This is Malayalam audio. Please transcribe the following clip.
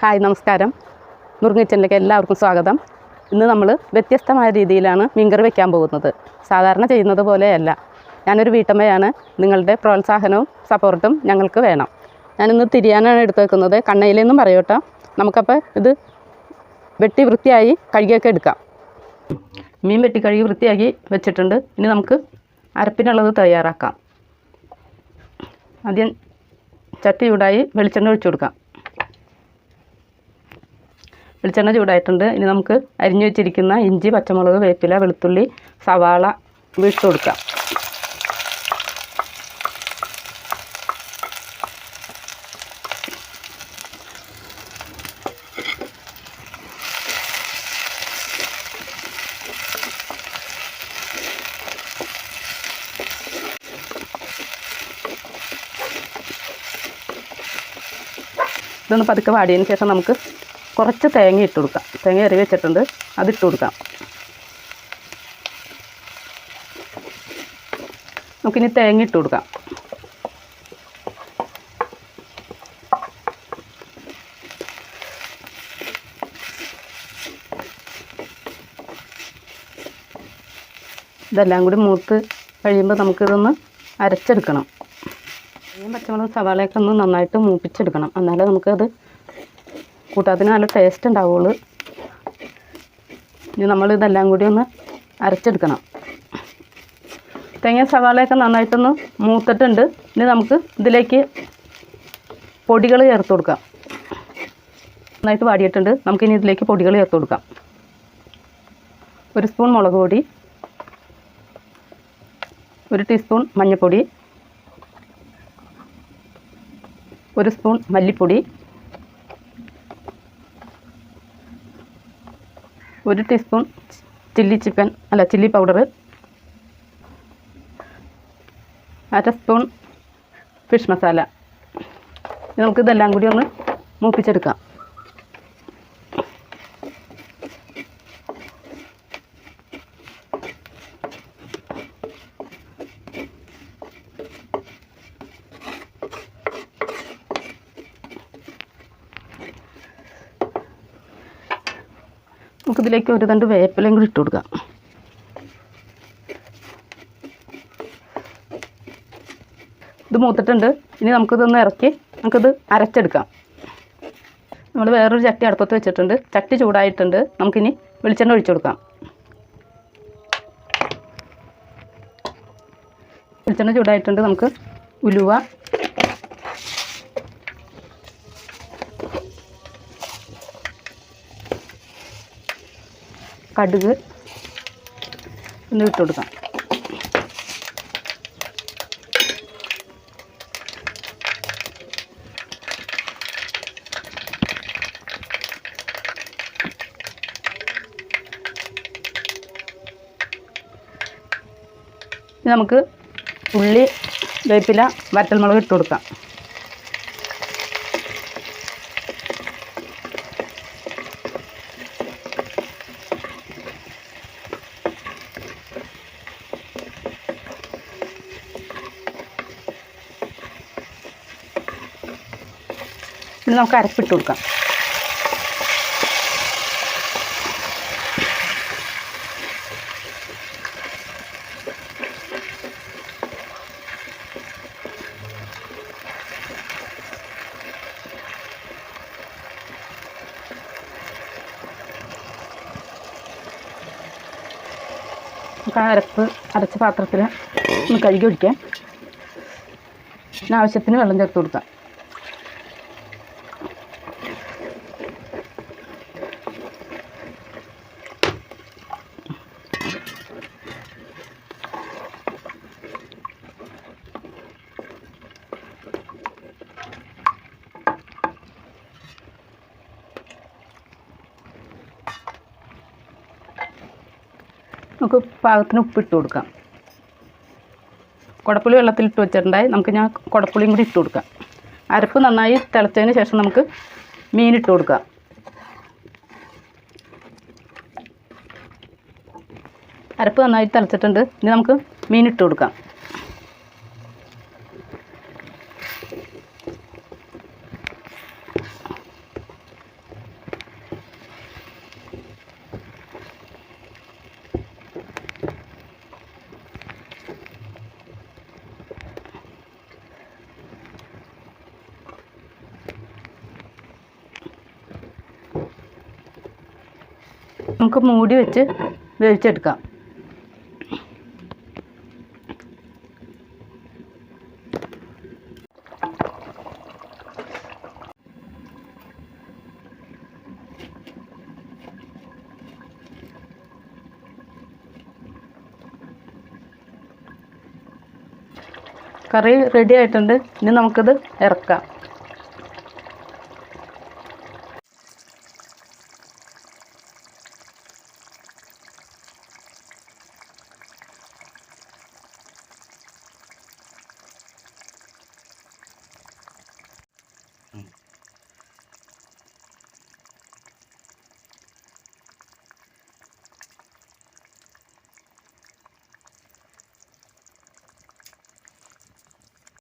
ഹായ് നമസ്കാരം. മുറുങ്ങിച്ചനിലേക്ക് എല്ലാവർക്കും സ്വാഗതം. ഇന്ന് നമ്മൾ വ്യത്യസ്തമായ രീതിയിലാണ് മീൻകറി വെക്കാൻ പോകുന്നത്. സാധാരണ ചെയ്യുന്നത് പോലെയല്ല. ഞാനൊരു വീട്ടമ്മയാണ്. നിങ്ങളുടെ പ്രോത്സാഹനവും സപ്പോർട്ടും ഞങ്ങൾക്ക് വേണം. ഞാനിന്ന് തിരിയാനാണ് എടുത്ത് വെക്കുന്നത് കണ്ണയിലെന്നും പറയൂട്ടോ. നമുക്കപ്പോൾ ഇത് വെട്ടി വൃത്തിയായി കഴുകിയൊക്കെ എടുക്കാം. മീൻ വെട്ടി കഴുകി വൃത്തിയാക്കി വെച്ചിട്ടുണ്ട്. ഇനി നമുക്ക് അരപ്പിനുള്ളത് തയ്യാറാക്കാം. ആദ്യം ചട്ടി ചൂടായി വെളിച്ചെണ്ണ ഒഴിച്ചു കൊടുക്കാം. വെളിച്ചെണ്ണ ചൂടായിട്ടുണ്ട്. ഇനി നമുക്ക് അരിഞ്ഞു വെച്ചിരിക്കുന്ന ഇഞ്ചി പച്ചമുളക് വേപ്പില വെളുത്തുള്ളി സവാള വീട്ട് കൊടുക്കാം. ഇതൊന്ന് പതുക്കെ വാടിയതിന് ശേഷം നമുക്ക് കുറച്ച് തേങ്ങ ഇട്ട് കൊടുക്കാം. തേങ്ങ എറി വെച്ചിട്ടുണ്ട്. അതിട്ട് കൊടുക്കാം. നമുക്കിനി തേങ്ങ ഇട്ട് കൊടുക്കാം. ഇതെല്ലാം കൂടി മൂത്ത് കഴിയുമ്പോൾ നമുക്കിതൊന്ന് അരച്ചെടുക്കണം. പച്ചമുളക് സവാളയൊക്കെ ഒന്ന് നന്നായിട്ട് മൂപ്പിച്ചെടുക്കണം. എന്നാലേ നമുക്കത് കൂട്ടാത്തിന് നല്ല ടേസ്റ്റ് ഉണ്ടാവുള്ളൂ. ഇനി നമ്മൾ ഇതെല്ലാം കൂടി ഒന്ന് അരച്ചെടുക്കണം. തേങ്ങ സവാളയൊക്കെ നന്നായിട്ടൊന്ന് മൂത്തിട്ടുണ്ട്. ഇനി നമുക്ക് ഇതിലേക്ക് പൊടികൾ ചേർത്ത് കൊടുക്കാം. നന്നായിട്ട് വാടിയിട്ടുണ്ട്. നമുക്കിനി ഇതിലേക്ക് പൊടികൾ ചേർത്ത് കൊടുക്കാം. ഒരു സ്പൂൺ മുളക് പൊടി ഒരു ടീസ്പൂൺ മഞ്ഞൾപ്പൊടി ഒരു സ്പൂൺ മല്ലിപ്പൊടി ഒരു ടീസ്പൂൺ ചില്ലി ചിക്കൻ അല്ല ചില്ലി പൗഡർ അര സ്പൂൺ ഫിഷ് മസാല നമുക്കിതെല്ലാം കൂടി ഒന്ന് മൂപ്പിച്ചെടുക്കാം. നമുക്കിതിലേക്ക് ഒരു തണ്ട് വേപ്പിലയും കൂടി ഇട്ട് കൊടുക്കാം. ഇത് മൂത്തിട്ടുണ്ട്. ഇനി നമുക്കിതൊന്ന് ഇറക്കി നമുക്കിത് അരച്ചെടുക്കാം. നമ്മൾ വേറൊരു ചട്ടി അടുപ്പത്ത് വെച്ചിട്ടുണ്ട്. ചട്ടി ചൂടായിട്ടുണ്ട്. നമുക്കിനി വെളിച്ചെണ്ണ ഒഴിച്ചു കൊടുക്കാം. വെളിച്ചെണ്ണ ചൂടായിട്ടുണ്ട്. നമുക്ക് ഉലുവ കടുക് ഒന്ന് ഇട്ട് കൊടുക്കാം. നമുക്ക് ഉള്ളി വേപ്പില വറ്റൽമുളക് ഇട്ട് കൊടുക്കാം. ഇനി നമുക്ക് അരപ്പിട്ട് കൊടുക്കാം. അരപ്പ് അരച്ച പാത്രത്തിൽ ഒന്ന് കഴുകി പിന്നെ ആവശ്യത്തിന് വെള്ളം ചേർത്ത് കൊടുക്കാം. നമുക്ക് പാകത്തിന് ഉപ്പിട്ട് കൊടുക്കാം. കുടപ്പുളി വെള്ളത്തിൽ ഇട്ട് വെച്ചിട്ടുണ്ടായി. നമുക്ക് ഞാൻ കുടപ്പുളിയും കൂടി ഇട്ട് കൊടുക്കാം. അരപ്പ് നന്നായി തിളച്ചതിന് ശേഷം നമുക്ക് മീൻ മീനിട്ട് കൊടുക്കാം. അരപ്പ് നന്നായി തിളച്ചിട്ടുണ്ട്. ഇനി നമുക്ക് മീൻ മീനിട്ട് കൊടുക്കാം. നമുക്ക് മൂടി വെച്ച് വേവിച്ചെടുക്കാം. കറി റെഡി ആയിട്ടുണ്ട്. ഇനി നമുക്കിത് ഇറക്കാം.